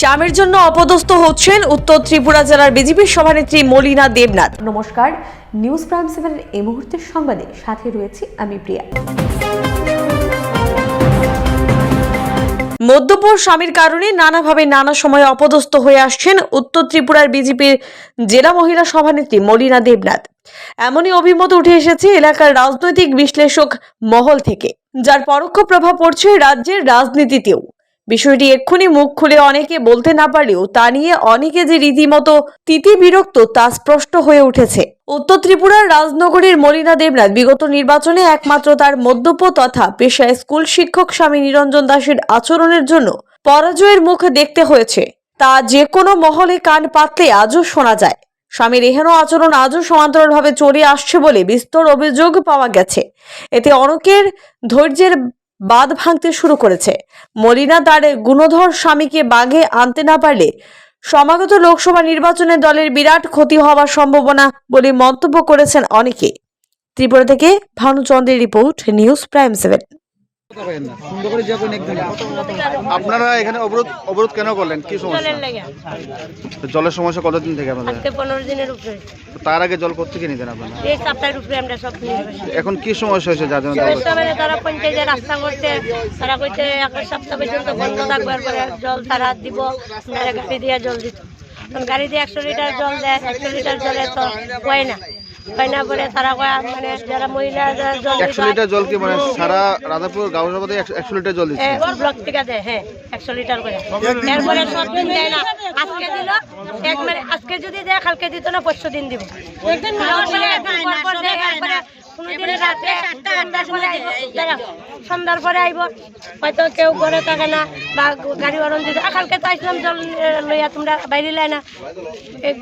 স্বামীর জন্য অপদস্থ হচ্ছেন উত্তর ত্রিপুরা জেলার বিজেপির সভানেত্রী মলিনা দেবনাথ। নমস্কার নিউজ প্রাইম সেভেনের এই মুহূর্তের সংবাদে সাথে রয়েছি আমি প্রিয়া। মদ্যপর স্বামীর কারণে নানাভাবে নানা সময় অপদস্থ হয়ে আসছেন উত্তর ত্রিপুরার বিজেপির জেলা মহিলা সভানেত্রী মলিনা দেবনাথ। এমনই অভিমত উঠে এসেছে এলাকার রাজনৈতিক বিশ্লেষক মহল থেকে যার পরোক্ষ প্রভাব পড়ছে রাজ্যের রাজনীতিতেও। বিষয়টি এক্ষুনি মুখ খুলে অনেকে বলতে না পারলেও তা নিয়ে অনেকে যে রীতিমতো তিতি বিরক্ত তা স্পষ্ট হয়ে উঠেছে। উত্তর ত্রিপুরার রাজনগরীর মলিনা দেবনাথ বিগত নির্বাচনে একমাত্র তার মদ্যপ তথা পেশায় স্কুল শিক্ষক স্বামী নিরঞ্জন দাসের আচরণের জন্য পরাজয়ের মুখ দেখতে হয়েছে। তা যে কোনো মহলে কান পাতলে আজও শোনা যায়। স্বামীর এহেন আচরণ আজও সমান্তরালভাবে চলে আসছে বলে বিস্তর অভিযোগ পাওয়া গেছে। এতে অনেকের ধৈর্যের বাঁধ ভাঙতে শুরু করেছে। মলিনা তার গুণধর স্বামীকে বাঘে আনতে না পারলে সমাগত লোকসভা নির্বাচনে দলের বিরাট ক্ষতি হওয়ার সম্ভাবনা বলে মন্তব্য করেছেন অনেকে। ত্রিপুরা থেকে ভানুচন্দ্রের রিপোর্ট নিউজ প্রাইম সেভেন। আপনারা এখানে অবরোধ অবরোধ কেন করলেন? কি সমস্যা? জলের সমস্যা কতদিন থেকে আপনাদের? পনেরো দিনের উপরে। তার আগে জল কোথেকে নিতেন আপনারা? এই সপ্তাহের উপরে আমরা সব এখন কি সমস্যা হয়েছে যার জন্য মানে তারা পঞ্চায়েতে রাস্তা করছে। তারা কইছে এক সপ্তাহ পর্যন্ত বন্ধ থাকবার পরে জল তারা দিব। গাড়ি দিয়ে জল দিত। গাড়ি দিয়ে একশো লিটার জল দেয় একশো লিটার জলে তো হয় না। হয় না বলে তারা কয় মানে যারা মহিলা একশো লিটার জল কি মানে সারা রাধাপুর সভাতে একশো লিটার জল দিচ্ছে? ব্লক থেকে দেয় হ্যাঁ একশো লিটার করে। এরপরে সব দিন দেয় না। আজকে দিল এক মানে আজকে যদি দেয় কালকে দিত না পরশু দিন দিব। কোনোদিন সন্ধ্যার পরে আইব, সন্ধ্যার পরে আইব। হয়তো কেউ ঘরে থাকে না বা গাড়ি গরম দিতে কালকে তো আসলাম জল লইয়া তোমরা বাইরে লাই না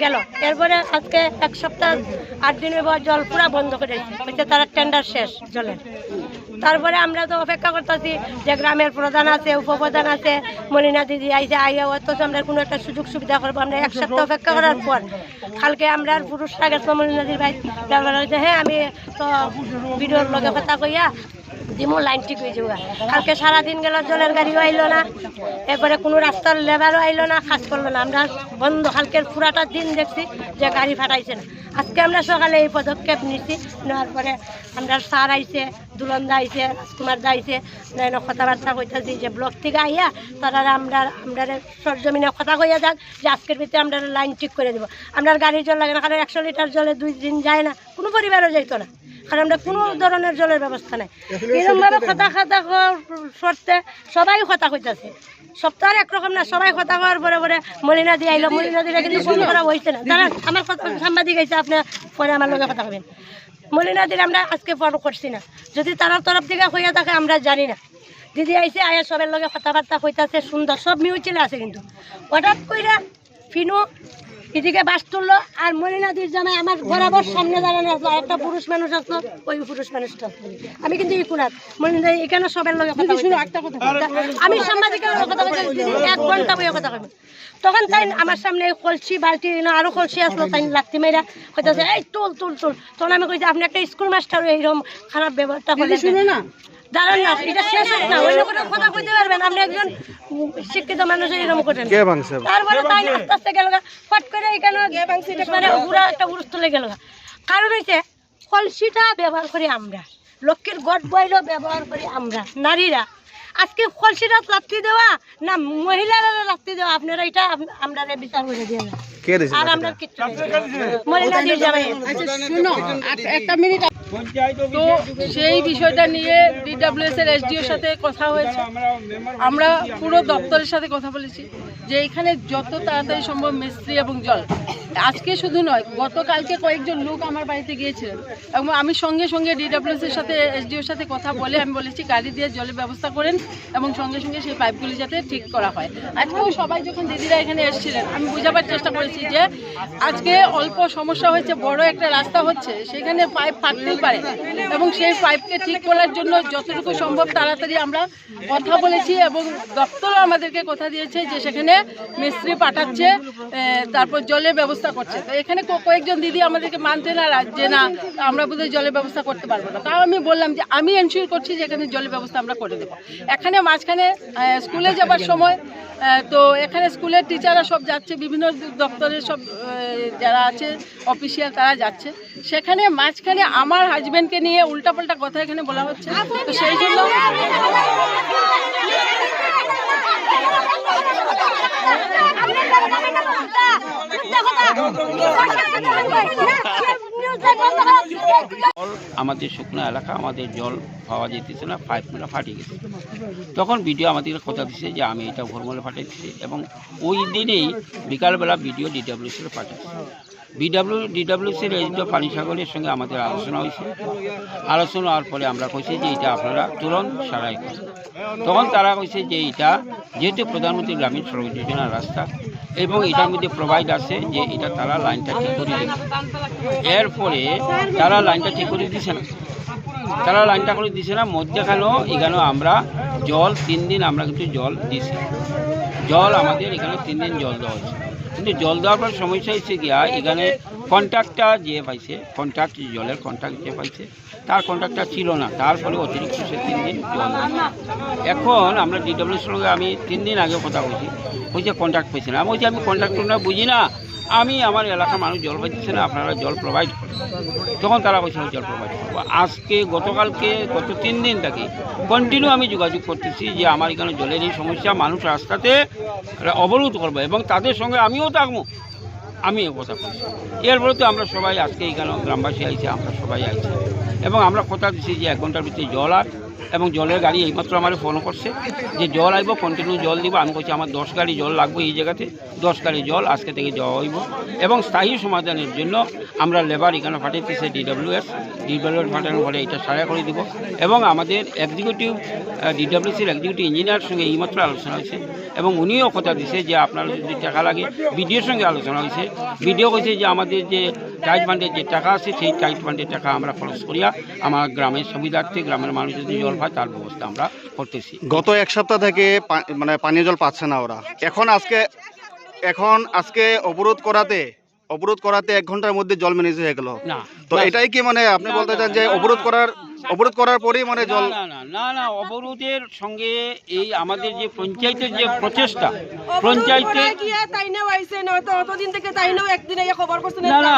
গেল। এরপরে আজকে এক সপ্তাহ আট দিনের পর জল পুরা বন্ধ করে দিচ্ছে বলছে তারা টেন্ডার শেষ জলের। তারপরে আমরা তো অপেক্ষা করতেছি যে গ্রামের প্রধান আছে উপপ্রধান আছে মলিনা দিদি আইসে আইয়া অথচ আমরা কোনো একটা সুযোগ সুবিধা করব আমরা এক সপ্তাহ অপেক্ষা করার পর। কালকে আমরা আর পুরুষরা গেছিলাম মলিনা দিদির ভাই হ্যাঁ আমি তো ভিডিওর লগে কথা কইয়া দিমো লাইন ঠিক হয়ে যাব কালকে সারাদিন গেল, জলের গাড়িও আইলো না। এরপরে কোনো রাস্তার লেবারও আইলো না, কাজ করল না। আমরা বন্ধ, কালকের পুরাটা দিন দেখছি যে গাড়ি ফাটাইছে না। আজকে আমরা সকালে এই পদক্ষেপ নিছি, নেওয়ার পরে আমরা স্যার আইছে, দুলন্দা আইছে, রাজকুমার দা আইছে কথাবার্তা কইতেছি যে ব্লক থেকে আইয়া তারা আমরা আমরা সরজমিনে কথা কইয়া যাক যে আজকের ভিতরে আমরা লাইন ঠিক করে দেবো। আমরা গাড়ির জল লাগে না, কারণ একশো লিটার জলে দুই দিন যায় না, কোনো পরিবারও যাইতো না। কারণ আমরা কোনো ধরনের জলের ব্যবস্থা নাই। এরকমভাবে কথা কথা সরতে সবাই কথা কইতাছে। সপ্তাহে একরকম না সবাই কথা কওয়ার পরে পরে মলিনা দিয়ে আইলো। মলিনা দিয়ে কিন্তু ফোন করা হয়েছে না। তারা আমার কথা সাংবাদিক আইছে আপনি পরে আমার লগে কথা কবেন। মলিনা দিলে আমরা আজকে ফোন করছি না। যদি তার তরফ থেকে হইয়া থাকে আমরা জানি না। দিদি আইছে আয়া সবের লগে কথাবার্তা কইতাছে সুন্দর সব মিউচিলে আছে কিন্তু। হঠাৎ কইরা ফিনু এদিকে বাস তুললো, আর মলিনাদির জামাই আমার বরাবর সামনে দাঁড়ানো আসলো একটা পুরুষ মানুষ আসলো ওই পুরুষ মানুষটা। আমি কিন্তু ইকুনাথ মলিনা এখানে সবের বলছি। আমি সাংবাদিকের কথা বলছি এক ঘণ্টা বইয়ে কথা বলব তখন তাই আমার সামনে এই কলসি বালতি না আরও কলসি আসলো, তাই লাত্তি মেয়েরা কইতাছে, এই, তুল তুল তুল তখন আমি কইছি, আপনি একটা স্কুল মাস্টার এইরকম খারাপ ব্যবহারটা শুনে না দাঁড়ান না এটা শেষ হোক না অন্য কোনো কথা কইতে পারবেন আপনি একজন শিক্ষিত মানুষ এরকম করেন কে ভাঙছে? তারপরে তাই আস্তে আস্তে গেল ফট করে এখানে মানে পুরা একটা উড়ুস তুলে গেল কারণ হয়েছে কলসিটা ব্যবহার করি আমরা লক্ষ্মীর গড বইল ব্যবহার করি আমরা নারীরা। আজকে কলসিটা লাত্তি দেওয়া না মহিলারা লাত্তি দেওয়া আপনারা এটা আমরা বিচার করে দিয়ে আর আমরা কিচ্ছু মহিলা দিয়ে জামাই তো সেই বিষয়টা নিয়ে ডিডাব্লিউএস এর এসডিওর সাথে কথা হয়েছে। আমরা পুরো দপ্তরের সাথে কথা বলেছি যে এখানে যত তাড়াতাড়ি সম্ভব মিস্ত্রি এবং জল। আজকে শুধু নয় গতকালকে কয়েকজন লোক আমার বাড়িতে গিয়েছিলেন এবং আমি সঙ্গে সঙ্গে ডিডাব্লিউএস এর সাথে এসডিওর সাথে কথা বলে আমি বলেছি গাড়ি দিয়ে জলের ব্যবস্থা করেন এবং সঙ্গে সঙ্গে সেই পাইপগুলি যাতে ঠিক করা হয়। আজকেও সবাই যখন দিদিরা এখানে এসেছিলেন আমি বোঝাবার চেষ্টা করেছি যে আজকে অল্প সমস্যা হয়েছে বড় একটা রাস্তা হচ্ছে সেখানে পাইপ ফাটতেই পারে। এবং সেই পাইপকে ঠিক করার জন্য যতটুকু সম্ভব তাড়াতাড়ি আমরা কথা বলেছি এবং দপ্তরও আমাদেরকে কথা দিয়েছে যে সেখানে মিস্ত্রি পাঠাচ্ছে তারপর জলের ব্যবস্থা করছে। তো এখানে কয়েকজন দিদি আমাদেরকে মানতে না যে না, আমরা বোধহয় জলের ব্যবস্থা করতে পারব না। তাও আমি বললাম যে আমি এনশিওর করছি যে এখানে জলের ব্যবস্থা আমরা করে দেবো। এখানে মাঝখানে স্কুলে যাবার সময় তো এখানে স্কুলের টিচাররা সব যাচ্ছে, বিভিন্ন দপ্তরের সব যারা আছে অফিসিয়াল তারা যাচ্ছে। সেখানে মাঝখানে আমার হাজবেন্ডকে নিয়ে উল্টাপাল্টা কথা এখানে বলা হচ্ছে। তো সেই জন্য আমাদের শুকনো এলাকা, আমাদের জল পাওয়া যেতেছে না পাইপগুলো ফাটিয়ে গেছে। তখন ভিডিও আমাদের কথা দিচ্ছে যে আমি এটা ভরমলে ফাটাইছি এবং ওই দিনেই বিকালবেলা ভিডিও ডিডাব্লিউসির পাঠাচ্ছি। বিডাব্লিউ ডিডাব্লিউসির এজেন্ট পানিসাগরের সঙ্গে আমাদের আলোচনা হয়েছে। আলোচনা হওয়ার পরে আমরা কইছি যে এটা আপনারা তুরন্ত সারাই করুন। তখন তারা কইছে যে এটা যেহেতু প্রধানমন্ত্রী গ্রামীণ সড়ক যোজনার রাস্তা এবং এটার মধ্যে প্রোভাইড আছে যে এটা তারা লাইনটা ঠিক করে দেবে। এরপরে তারা লাইনটা ঠিক করে দিছে না। তারা লাইনটা করে দিছে না, মধ্যখানেও এখানেও আমরা জল, তিন দিন আমরা কিন্তু জল দিছি। জল আমাদের এখানে তিন দিন জল দেওয়া হয়েছে। কিন্তু জল দেওয়ার পর সমস্যা হচ্ছে গিয়া এখানে কন্ট্রাক্টটা যে পাইছে কন্ট্রাক্ট জলের কন্ট্রাক্ট যে পাইছে, তার কন্ট্রাক্টটা ছিল না। তার ফলে অতিরিক্ত সে তিন দিন জল এখন আমরা ডিডব্লিউসির সঙ্গে আমি তিন দিন আগে কথা বলছি, ওই যে কন্ট্রাক্ট পেয়েছিলাম আমি বলছি, আমি কন্ট্রাক্ট বুঝি না। আমি আমার এলাকার মানুষ জল পাইতেছে না, আপনারা জল প্রোভাইড করেন। তখন তারা বলছিল জল প্রোভাইড করব। আজকে, গতকালকে, গত তিন দিন থেকে কন্টিনিউ আমি যোগাযোগ করতেছি যে আমার এখানে জলের এই সমস্যা, মানুষ রাস্তাতে অবরোধ করবে এবং তাদের সঙ্গে আমিও থাকব। আমি এ কথা বলছি। এরপরে তো আমরা সবাই আজকে এখানে গ্রামবাসী আইছে, আমরা সবাই আইছি। এবং আমরা কথা দিচ্ছি যে এক ঘণ্টার ভিতরে জল আর এবং জলের গাড়ি এইমাত্র আমার ফোন করছে যে জল আইব কন্টিনিউ জল দিব। আমি বলছি, আমার দশ গাড়ি জল লাগবে এই জায়গাতে। দশ গাড়ি জল আজকে থেকে দেওয়া হইব। এবং স্থায়ী সমাধানের জন্য আমরা লেবার এখানে পাঠাইতেছি ডিডব্লিউএস ডিডব্লিউএস পাঠানোর ফলে এটা সারা করে দিব। এবং আমাদের এক্সিকিউটিভ ডিডব্লিউসির এক্সিকিউটিভ ইঞ্জিনিয়ার সঙ্গে এইমাত্র আলোচনা হয়েছে। এবং উনিও কথা দিছে যে আপনার যদি টাকা লাগে বিডিওর সঙ্গে আলোচনা হয়েছে। বিডিও কইছে যে আমাদের যে টাইট ফান্ডের যে টাকা আছে সেই টাইট ফান্ডের টাকা আমরা খরচ করিয়া আমার গ্রামের সুবিধার্থে গ্রামের মানুষ যদি জল পায় তার ব্যবস্থা আমরা করতেছি। গত এক সপ্তাহ থেকে মানে পানীয় জল পাচ্ছে না ওরা। এখন আজকে এখন আজকে অবরোধ করাতে অবরোধ করাতে এক ঘণ্টার মধ্যে জল ম্যানেজ হয়ে গেল। না তো এটাই কি মানে আপনি বলতে চান যে অবরোধ করার অবরোধ করার পরেই মানে জল না না না না অবরোধের সঙ্গে এই আমাদের যে পঞ্চায়েতের যে প্রচেষ্টা পঞ্চায়েতের তাই নেও আইসে নয়তো অতদিন থেকে তাই নেও একদিন খবর করছে না না